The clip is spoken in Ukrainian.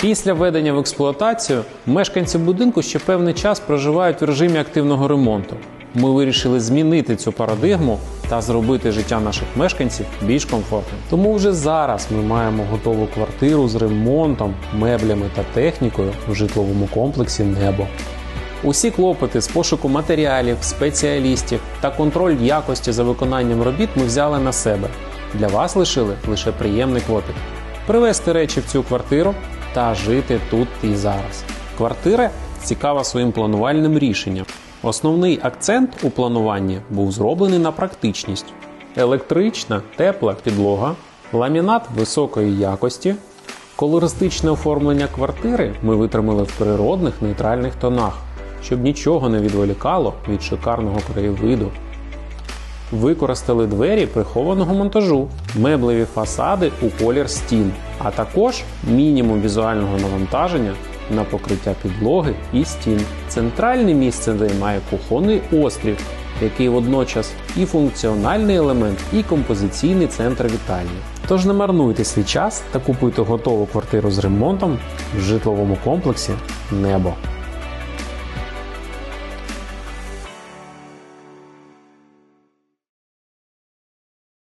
Після введення в експлуатацію мешканці будинку ще певний час проживають в режимі активного ремонту. Ми вирішили змінити цю парадигму та зробити життя наших мешканців більш комфортним. Тому вже зараз ми маємо готову квартиру з ремонтом, меблями та технікою в житловому комплексі Небо. Усі клопоти з пошуку матеріалів, спеціалістів та контроль якості за виконанням робіт ми взяли на себе. Для вас лишили лише приємний клопіт. Привезти речі в цю квартиру та жити тут і зараз. Квартира цікава своїм планувальним рішенням. Основний акцент у плануванні був зроблений на практичність: електрична, тепла підлога, ламінат високої якості, колористичне оформлення квартири ми витримали в природних нейтральних тонах, щоб нічого не відволікало від шикарного краєвиду. Використали двері прихованого монтажу, меблеві фасади у колір стін, а також мінімум візуального навантаження на покриття підлоги і стін. Центральне місце займає кухонний острів, який водночас і функціональний елемент, і композиційний центр вітальні. Тож не марнуйте свій час та купуйте готову квартиру з ремонтом в житловому комплексі Небо.